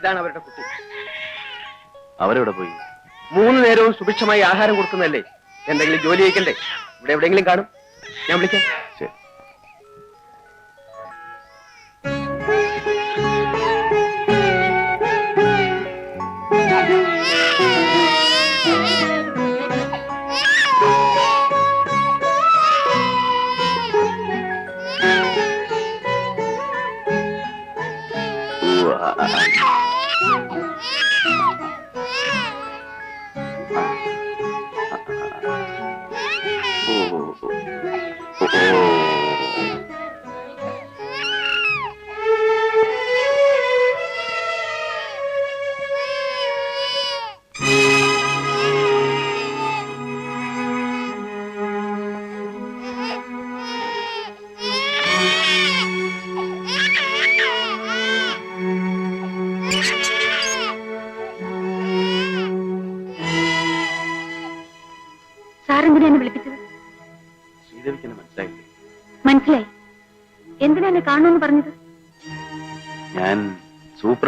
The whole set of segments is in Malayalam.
ഇതാണ് അവരുടെ കുട്ടി. അവരെവിടെ പോയി? മൂന്ന് നേരവും സുഭിക്ഷമായി ആഹാരം കൊടുക്കുന്നതല്ലേ? എന്തെങ്കിലും ജോലി ചെയ്യിക്കല്ലേ ഇവിടെ എവിടെയെങ്കിലും കാണും. ഞാൻ വിളിക്കാം.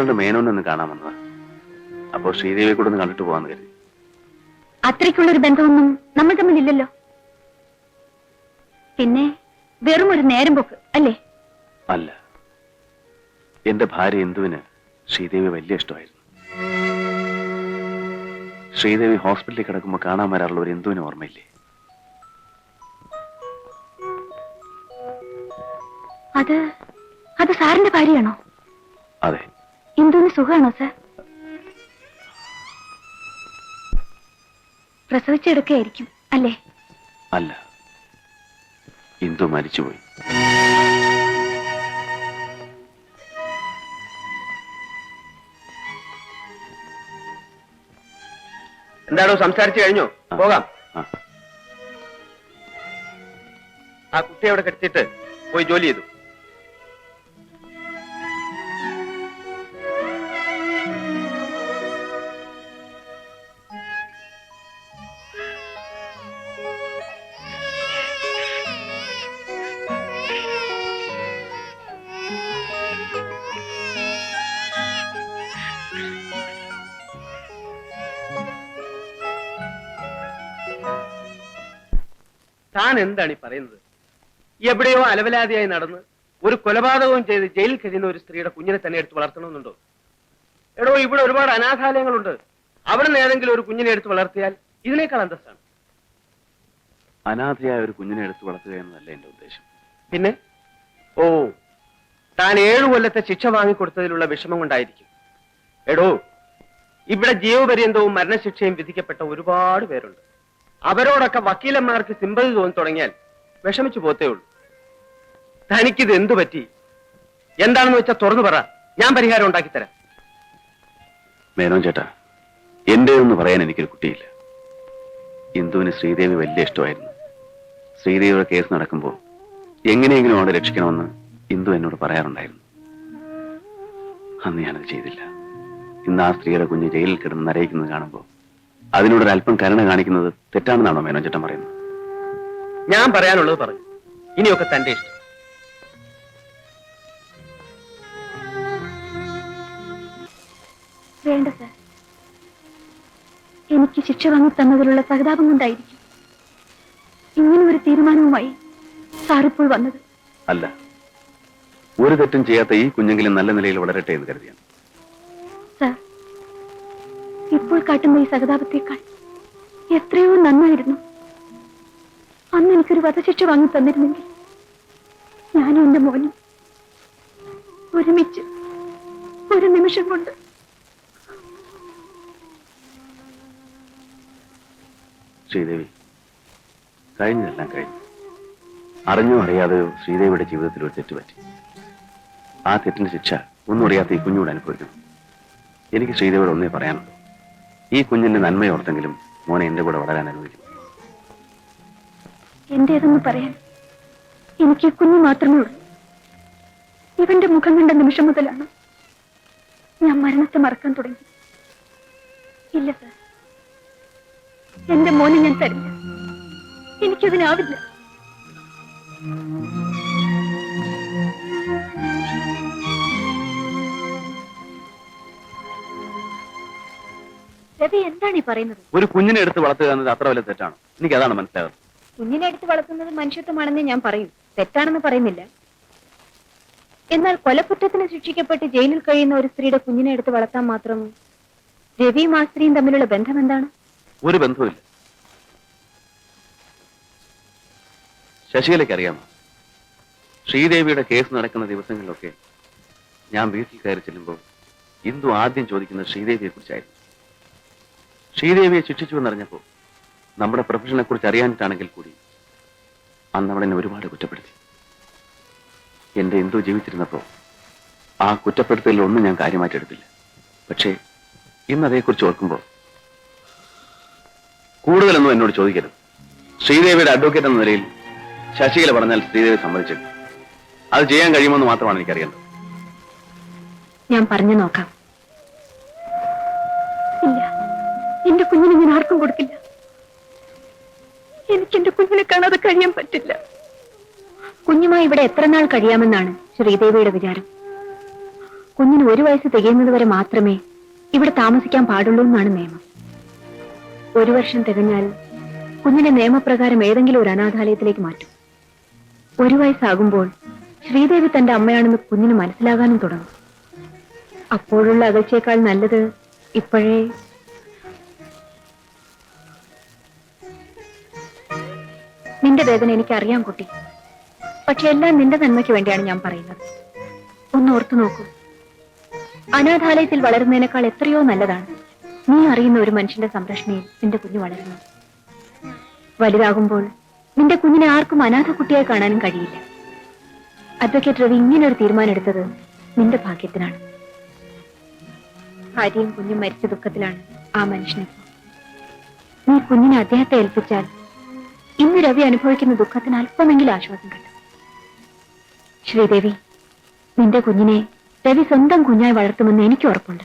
സൂപ്രണ്ട് മേനോനൊന്ന് കാണാൻ വന്നതാ. അപ്പോ ശ്രീദേവിയെ കൂടെ ഒന്ന് കണ്ടിട്ട് പോവാന്ന് കരുതി. അത്രയ്ക്കുള്ളൊരു ബന്ധമൊന്നും നമ്മൾ തമ്മിലില്ലല്ലോ. പിന്നെ വെറും ഒരു നേരം പോക്ക് അല്ലേ? അല്ല. എന്റെ ഭാര്യ ഇന്ദുവിന് ശ്രീദേവി വലിയ ഇഷ്ടമായിരുന്നു. ശ്രീദേവി ഹോസ്പിറ്റലിൽ കിടക്കുമ്പോൾ കാണാൻ വരാറുള്ള ഒരു ഇന്ദുവിന് ഓർമ്മയില്ലേ? അത് അത് സാറിന്റെ ഭാര്യയാണോ? അതെ. ഇന്ദുവിന് സുഖമാണോ സാർ? പ്രസവിച്ചെടുക്കുകയായിരിക്കും അല്ലേ? അല്ല. ഇന്ദു മരിച്ചുപോയി. എന്താണോ സംസാരിച്ചു കഴിഞ്ഞോ. പോകാം. ആ, കുട്ടിയെ അവിടെ കെട്ടിച്ചിട്ട് പോയി ജോലി ചെയ്തു. താൻ എന്താണ് ഈ പറയുന്നത്? എവിടെയോ അലവലാതിയായി നടന്ന് ഒരു കൊലപാതകവും ചെയ്ത് ജയിലിൽ കഴിയുന്ന ഒരു സ്ത്രീയുടെ കുഞ്ഞിനെ തന്നെ എടുത്ത് വളർത്തണമെന്നുണ്ടോ? എടോ ഇവിടെ ഒരുപാട് അനാഥാലയങ്ങളുണ്ട്. അവിടെ നിന്ന് ഏതെങ്കിലും ഒരു കുഞ്ഞിനെ എടുത്ത് വളർത്തിയാൽ ഇതിനേക്കാൾ അന്തസ്സാണ്. അനാഥയായ ഒരു കുഞ്ഞിനെ എടുത്ത് വളർത്തുക എന്നതല്ല എന്റെ ഉദ്ദേശം. പിന്നെ? ഓ താൻ ഏഴു കൊല്ലത്തെ ശിക്ഷ വാങ്ങിക്കൊടുത്തതിലുള്ള വിഷമം കൊണ്ടായിരിക്കും. എടോ ഇവിടെ ജീവപര്യന്തവും മരണശിക്ഷയും വിധിക്കപ്പെട്ട ഒരുപാട് പേരുണ്ട്. അവരോടൊക്കെ വക്കീലന്മാർക്ക് സിമ്പതി തോന്നി തുടങ്ങിയാൽ വിഷമിച്ചു പോത്തേ ഉള്ളൂ. തനിക്കിത് എന്തു പറ്റി? എന്താണെന്ന് വെച്ചാൽ തുറന്നു പറ. ഞാൻ പരിഹാരം ഉണ്ടാക്കി തരാം. മേനോൻ ചേട്ടാ എന്റെ എന്ന് പറയാൻ എനിക്കൊരു കുട്ടിയില്ല. ഇന്ദുവിന് ശ്രീദേവി വലിയ ഇഷ്ടമായിരുന്നു. ശ്രീദേവിയുടെ കേസ് നടക്കുമ്പോൾ എങ്ങനെയെങ്കിലും അവളെ രക്ഷിക്കണമെന്ന് ഇന്ദു എന്നോട് പറയാറുണ്ടായിരുന്നു. അന്ന് ഞാനത് ചെയ്തില്ല. ഇന്ന് ആ സ്ത്രീയുടെ കുഞ്ഞ് ജയിലിൽ കിടന്ന് നരയിക്കുന്നത് കാണുമ്പോൾ അതിനോടൊരു അല്പം കരുണ കാണിക്കുന്നത് തെറ്റാണെന്നാണോ മേനോൻ ചേട്ടൻ പറയുന്നത്? ഞാൻ പറയാനുള്ളത് പറഞ്ഞു. ഇനിയൊക്കെ തന്റെ ഇഷ്ടം. വേണ്ട സർ. എനിക്ക് ശിക്ഷ വാങ്ങി തന്നതിലുള്ള സഹതാപം കൊണ്ടായിരിക്കും. ഇങ്ങനെ ഒരു തീരുമാനവുമായി സാർ ഇപ്പോൾ വന്നത്. അല്ല. ഒരു തെറ്റും ചെയ്യാത്ത ഈ കുഞ്ഞെങ്കിലും നല്ല നിലയിൽ വളരട്ടെ എന്ന് കരുതിയാണ്. ഇപ്പോൾ കാട്ടുന്ന ഈ സഹതാപത്തേക്കാൾ എത്രയോ നന്നായിരുന്നു. അന്ന് എനിക്കൊരു വധശിക്ഷ വാങ്ങി തന്നിരുന്നെങ്കിൽ ഞാനും എന്റെ മോനും ഒരുമിച്ച് ഒരു നിമിഷം കൊണ്ട് ശ്രീദേവി കഴിഞ്ഞതെല്ലാം കഴിഞ്ഞു. അറിഞ്ഞോ അറിയാതെ ശ്രീദേവിയുടെ ജീവിതത്തിൽ ഒരു തെറ്റ് പറ്റി. ആ തെറ്റിന്റെ ശിക്ഷ ഒന്നും അറിയാത്ത ഈ കുഞ്ഞോട് അനുഭവിക്കണം എനിക്ക് ശ്രീദേവിയോട് ഒന്നേ പറയാനുള്ളൂ. ഈ കുഞ്ഞിന്റെ നന്മയോർത്തെങ്കിലും മോനെ എന്റെ കൂടെ വളരാൻ അനുവദിക്കും. എന്റേതെന്ന് പറയാൻ എനിക്ക് കുഞ്ഞു മാത്രമേ ഉള്ളൂ ഇവന്റെ മുഖം കണ്ട നിമിഷം മുതലാണ് ഞാൻ മരണത്തെ മറക്കാൻ തുടങ്ങി. ഇല്ല സർ. എന്റെ മോനെ ഞാൻ തരില്ല. എനിക്കതിനാവില്ല. രവി എന്താണ് ഈ പറയുന്നത്? ഒരു കുഞ്ഞിനെ എടുത്ത് വളർത്തുക എന്നത് അത്ര വലിയ തെറ്റാണ്. എനിക്ക് അതാണ് മനസ്സിലാകുന്നത് കുഞ്ഞിനെ എടുത്ത് വളർത്തുന്നത് മനുഷ്യത്വമാണെന്ന് ഞാൻ പറയും. തെറ്റാണെന്ന് പറയുന്നില്ല. എന്നാൽ കൊലക്കുറ്റത്തിന് ശിക്ഷിക്കപ്പെട്ട് ജയിലിൽ കഴിയുന്ന ഒരു സ്ത്രീയുടെ കുഞ്ഞിനെ എടുത്ത് വളർത്താൻ മാത്രം രവിയും ആ സ്ത്രീയും തമ്മിലുള്ള ബന്ധം എന്താണ്? ഒരു ബന്ധവുമില്ല. ശശികലയ്ക്ക് അറിയാമോ? ശ്രീദേവിയുടെ കേസ് നടക്കുന്ന ദിവസങ്ങളിലൊക്കെ ഞാൻ വീട്ടിൽ കയറി ചെല്ലുമ്പോൾ ഇന്ദു ആദ്യം ചോദിക്കുന്നത് ശ്രീദേവിയെ കുറിച്ചായിരുന്നു ശ്രീദേവിയെ ശിക്ഷിച്ചു എന്നറിഞ്ഞപ്പോൾ നമ്മുടെ പ്രൊഫഷനെ കുറിച്ച് അറിയാനിട്ടാണെങ്കിൽ കൂടി അന്ന് അവൾ എന്നെ ഒരുപാട് കുറ്റപ്പെടുത്തി. എന്റെ ഇന്ദു ജീവിച്ചിരുന്നപ്പോൾ ആ കുറ്റപ്പെടുത്തലിൽ ഒന്നും ഞാൻ കാര്യമായിട്ടെടുത്തില്ല പക്ഷേ ഇന്ന് അതേക്കുറിച്ച് ഓർക്കുമ്പോൾ കൂടുതലൊന്നും എന്നോട് ചോദിക്കരുത്. ശ്രീദേവിയുടെ അഡ്വക്കേറ്റ് എന്ന നിലയിൽ ശശികല പറഞ്ഞാൽ ശ്രീദേവി സമ്മതിച്ചു അത് ചെയ്യാൻ കഴിയുമെന്ന് മാത്രമാണ് എനിക്കറിയേണ്ടത്. ഞാൻ പറഞ്ഞു നോക്കാം. എന്റെ കുഞ്ഞിനെ ഞാൻ ആർക്കും കൊടുക്കില്ല. എനിക്ക് എന്റെ കുഞ്ഞിനെ കാണാതെ കഴിയാൻ പറ്റില്ല. കുഞ്ഞുമായി ഇവിടെ എത്ര നാൾ കഴിയാമെന്നാണ് ശ്രീദേവിയുടെ വിചാരം. കുഞ്ഞിന് ഒരു വയസ്സ് തികയുന്നത് വരെ മാത്രമേ ഇവിടെ താമസിക്കാൻ പാടുള്ളൂ എന്നാണ് നിയമം. ഒരു വർഷം തികഞ്ഞാൽ കുഞ്ഞിനെ നിയമപ്രകാരം ഏതെങ്കിലും ഒരു അനാഥാലയത്തിലേക്ക് മാറ്റും. ഒരു വയസ്സാകുമ്പോൾ ശ്രീദേവി തന്റെ അമ്മയാണെന്ന് കുഞ്ഞിന് മനസ്സിലാകാനും തുടങ്ങും. അപ്പോഴുള്ള അകൽച്ചയേക്കാൾ നല്ലത് ഇപ്പോഴേ നിന്റെ വേദന എനിക്കറിയാം കുട്ടി. പക്ഷെ എല്ലാം നിന്റെ നന്മയ്ക്ക് വേണ്ടിയാണ് ഞാൻ പറയുന്നത്. ഒന്ന് ഓർത്തു നോക്കൂ. അനാഥാലയത്തിൽ വളരുന്നതിനേക്കാൾ എത്രയോ നല്ലതാണ് നീ അറിയുന്ന ഒരു മനുഷ്യന്റെ സംരക്ഷണയിൽ നിന്റെ കുഞ്ഞു വളരുന്നത് വലുതാകുമ്പോൾ നിന്റെ കുഞ്ഞിനെ ആർക്കും അനാഥ കുട്ടിയായി കാണാനും കഴിയില്ല. അഡ്വക്കേറ്റ് രവി ഇങ്ങനെ ഒരു തീരുമാനം എടുത്തത് നിന്റെ ഭാഗ്യത്തിനാണ്. ഭാര്യയും കുഞ്ഞും മരിച്ച ദുഃഖത്തിലാണ് ആ മനുഷ്യനെ നീ കുഞ്ഞിനെ അദ്ദേഹത്തെ ഏൽപ്പിച്ചാൽ ഇന്ന് രവി അനുഭവിക്കുന്ന ദുഃഖത്തിന് അല്പമെങ്കിലും ആശ്വാസം കിട്ടും. ശ്രീദേവി നിന്റെ കുഞ്ഞിനെ രവി സ്വന്തം കുഞ്ഞായി വളർത്തുമെന്ന് എനിക്ക് ഉറപ്പുണ്ട്.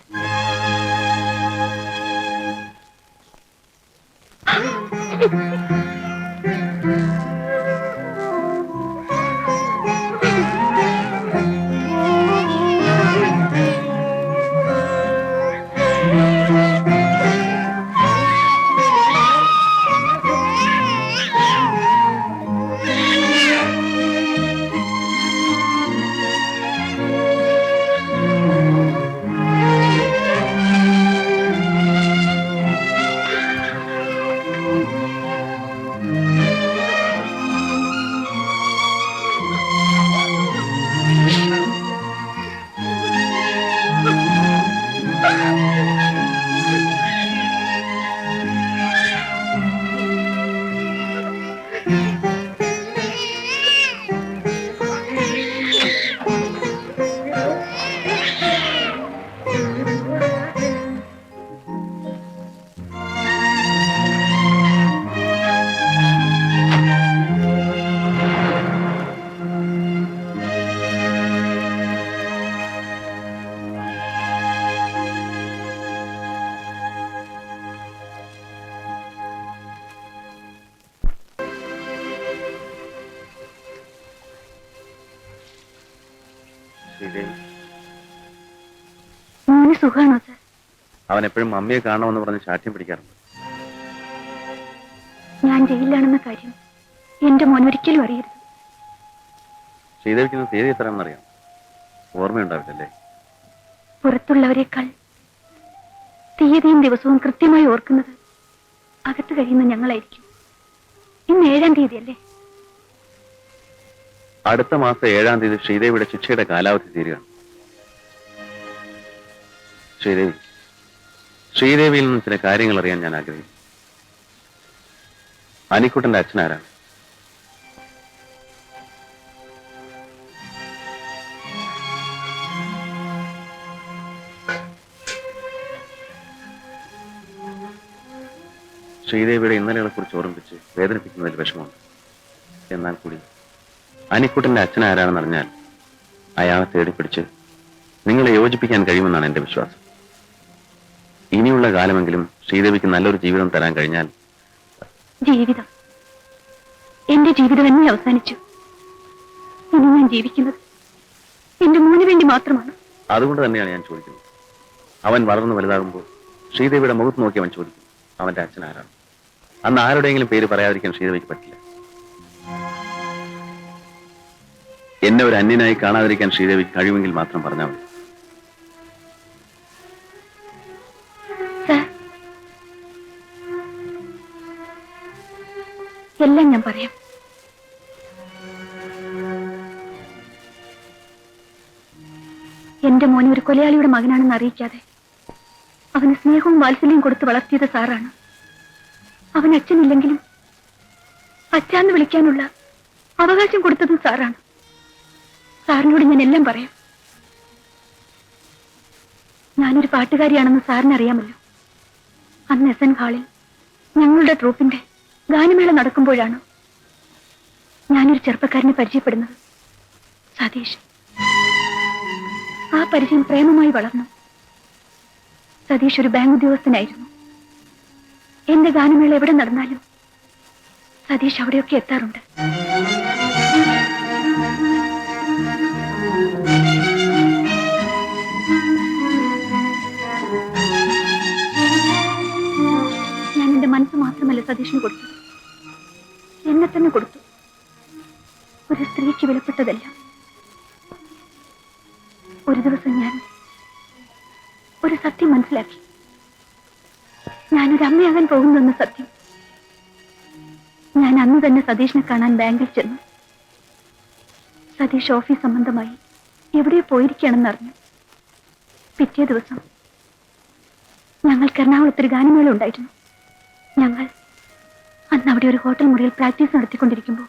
ശ്രീദേവി Ah! സുഖാണോ സർ? അവൻ എപ്പോഴും മമ്മിയെ കാണണമെന്ന് പറഞ്ഞ് ശാഠ്യം പിടിക്കാറുണ്ട്. ഞാൻ ജയിലിലാണെന്ന കാര്യം എന്റെ മോൻ ഒരിക്കലും അറിയരുത്. ശ്രീദേവിക്കുന്ന തീയതി എത്രയാണെന്നറിയാം? ഓർമ്മയുണ്ടാവില്ലല്ലേ? പുറത്തുള്ളവരെക്കാൾ തീയതിയും ദിവസവും കൃത്യമായി ഓർക്കുന്നത് അകത്ത് കഴിയുന്ന ഞങ്ങളായിരിക്കും. ഇന്ന് ഏഴാം തീയതി അല്ലേ അടുത്ത മാസം ഏഴാം തീയതി ശ്രീദേവിയുടെ ശിക്ഷയുടെ കാലാവധി തീരുകയാണ്. ശ്രീദേവി. ശ്രീദേവിയിൽ നിന്ന് ചില കാര്യങ്ങൾ അറിയാൻ ഞാൻ ആഗ്രഹിക്കുന്നു. അനിക്കുട്ടന്റെ അച്ഛനാരാണ്? ശ്രീദേവിയുടെ ഇന്നലെകളെ കുറിച്ച് ഓർമ്മിപ്പിച്ച് വേദനിപ്പിക്കുന്നതിൽ വിഷമമുണ്ട്. എന്നാൽ കൂടി അനിക്കുട്ടന്റെ അച്ഛൻ ആരാണെന്ന് അറിഞ്ഞാൽ അയാളെ തേടിപ്പിടിച്ച് നിങ്ങളെ യോജിപ്പിക്കാൻ കഴിയുമെന്നാണ് എന്റെ വിശ്വാസം. ഇനിയുള്ള കാലമെങ്കിലും ശ്രീദേവിക്ക് നല്ലൊരു ജീവിതം തരാൻ കഴിഞ്ഞാൽ ജീവിതം. എന്റെ ജീവിതം എന്നെ അവസാനിച്ചു. ഇനി ഞാൻ ജീവിക്കുന്നത് എന്റെ മോന് വേണ്ടി മാത്രമാണ്. അതുകൊണ്ട് തന്നെയാണ് ഞാൻ ചോദിക്കുന്നത്. അവൻ വളർന്നു വലുതാകുമ്പോൾ ശ്രീദേവിയുടെ മുഖത്ത് നോക്കി അവൻ ചോദിക്കും അവന്റെ അച്ഛൻ ആരാണ്? അന്ന് ആരുടെയെങ്കിലും പേര് പറയാതിരിക്കാൻ ശ്രീദേവിക്ക് പറ്റില്ല. എന്നെ ഒരു അന്യനായി കാണാതിരിക്കാൻ ശ്രീദേവിക്ക് കഴിവെങ്കിൽ മാത്രം പറഞ്ഞാൽ മതി. എല്ലാം ഞാൻ പറയാം. എന്റെ മോനെ ഒരു കൊലയാളിയുടെ മകനാണെന്ന് അറിയിക്കാതെ അവന് സ്നേഹവും വാത്സല്യവും കൊടുത്ത് വളർത്തിയത് സാറാണ്. അവൻ അച്ഛനില്ലെങ്കിലും അച്ഛാന്ന് വിളിക്കാനുള്ള അവകാശം കൊടുത്തതും സാറാണ്. സാറിനോട് ഞാൻ എല്ലാം പറയാം. ഞാനൊരു പാട്ടുകാരിയാണെന്ന് സാറിനറിയാമല്ലോ. അന്ന് എസ് എൻ ഹാളിൽ ഞങ്ങളുടെ ട്രൂപ്പിന്റെ ഗാനമേള നടക്കുമ്പോഴാണ് ഞാനൊരു ചെറുപ്പക്കാരനെ പരിചയപ്പെടുന്നത്. സതീഷ്. ആ പരിചയം പ്രേമമായി വളർന്നു. സതീഷ് ഒരു ബാങ്ക് ഉദ്യോഗസ്ഥനായിരുന്നു. എന്റെ ഗാനമേള എവിടെ നടന്നാലും സതീഷ് അവിടെയൊക്കെ എത്താറുണ്ട്. ഞാൻ എന്റെ മനസ്സ് മാത്രമല്ല സതീഷിന് കൊടുത്തത്. എന്നെ തന്നെ കൊടുത്തു. ഒരു സ്ത്രീക്ക് വിലപ്പെട്ടതല്ല. ഒരു ദിവസം ഞാൻ ഒരു സത്യം മനസ്സിലാക്കി. ഞാനൊരു അമ്മയാകാൻ പോകുന്നെന്ന സത്യം. ഞാൻ അന്ന് തന്നെ സതീഷിനെ കാണാൻ ബാങ്കിൽ ചെന്നു. സതീഷ് ഓഫീസ് സംബന്ധമായി എവിടെ പോയിരിക്കുകയാണെന്ന് അറിഞ്ഞു. പിറ്റേ ദിവസം ഞങ്ങൾക്ക് എറണാകുളത്തൊരു ഗാനമേള ഉണ്ടായിരുന്നു. ഞങ്ങൾ അന്ന് അവിടെ ഒരു ഹോട്ടൽ മുറിയിൽ പ്രാക്ടീസ് നടത്തിക്കൊണ്ടിരിക്കുമ്പോൾ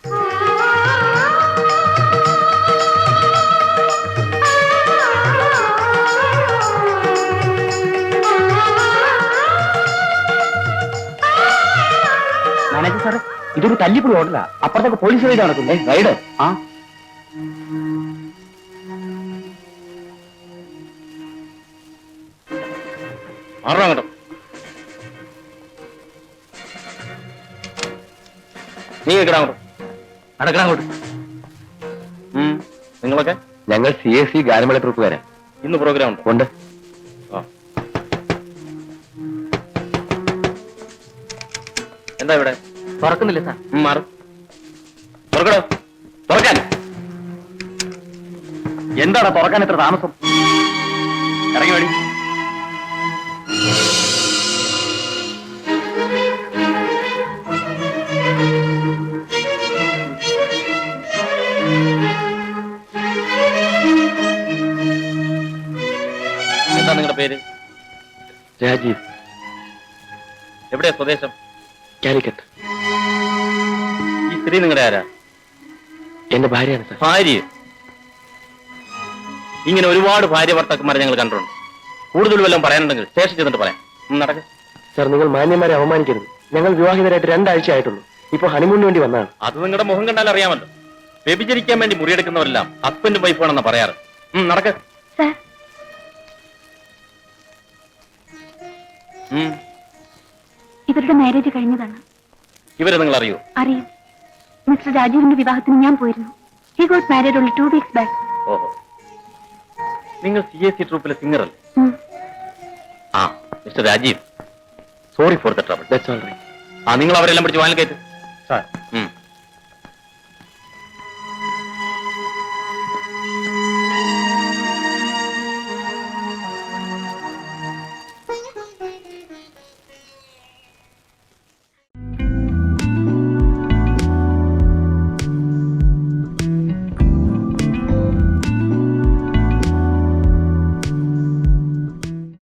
മാനേജർ സാറ് ഇതൊരു തല്ലിപ്പൊടി ഹോട്ടലാ. അപ്പുറത്തൊക്കെ പോലീസ് റൈഡ് നടക്കുന്നു. റൈഡ്. ആ. മാറണം നീ കേൾക്കണം അങ്ങോട്ട്. നടക്കണം അങ്ങോട്ട്. നിങ്ങളൊക്കെ? ഞങ്ങൾ സി എസ് സി ഗാനമേള ട്രിപ്പ് വരാം ഇന്ന് പ്രോഗ്രാം ഉണ്ട്. ഉണ്ട്. എന്താ ഇവിടെ? തുറക്കുന്നില്ല സാർ. മാറും. തുറക്കടോ. തുറക്കാൻ. എന്താണ് തുറക്കാൻ ഇത്ര താമസം? ഇറങ്ങി വേടി എന്താ നിങ്ങളുടെ പേര്? രാജീവ്. എവിടെയാ സ്വദേശം? കാലിക്കറ്റ്. ഈ സ്ത്രീ നിങ്ങളുടെ ആരാ? എന്റെ ഭാര്യയാണ് സാർ. ഭാര്യ? ഇങ്ങനെ ഒരുപാട് ഭാര്യ ഭർത്താക്കന്മാരെ ഞങ്ങൾ കണ്ടിട്ടുണ്ട്. കൂടുതൽ വല്ലതും പറയാനുണ്ടെങ്കിൽ സ്റ്റേഷൻ ചെന്നിട്ട് പറയാം. നടക്ക. സാർ നിങ്ങൾ മാന്യന്മാരെ അവമാനിക്കരുത്. ഞങ്ങൾ വിവാഹിതരായിട്ട് രണ്ടാഴ്ച ആയിട്ടുള്ളൂ. ഇപ്പൊ ഹണിമൂണിന് വേണ്ടി വന്നതാണ്. അത് നിങ്ങളുടെ മുഖം കണ്ടാൽ അറിയാമല്ലോ. വ്യഭിചരിക്കാൻ വേണ്ടി മുറിയെടുക്കുന്നവരെല്ലാം ഹസ്ബൻഡും വൈഫാണെന്ന് പറയാറ്. നടക്ക. നടക്ക് ഇവരുടെ മാരേജ് കഴിഞ്ഞതാണ്. ഇവരെ നിങ്ങൾ അറിയോ. അറിയും മിസ്റ്റർ രാജീവിന്റെ വിവാഹത്തിന് ഞാൻ പോയിരുന്നു. He got marriage only two weeks back ഓഹോ. നിങ്ങൾ സി എസ് സി ട്രൂപ്പിലെ സിംഗർ അല്ലേ? ആ mister Rajeev. Sorry for the trouble that's all right ആ നിങ്ങൾ അവരെല്ലാം പിടിച്ച് വാനിൽ കയറ്റ്. സാർ.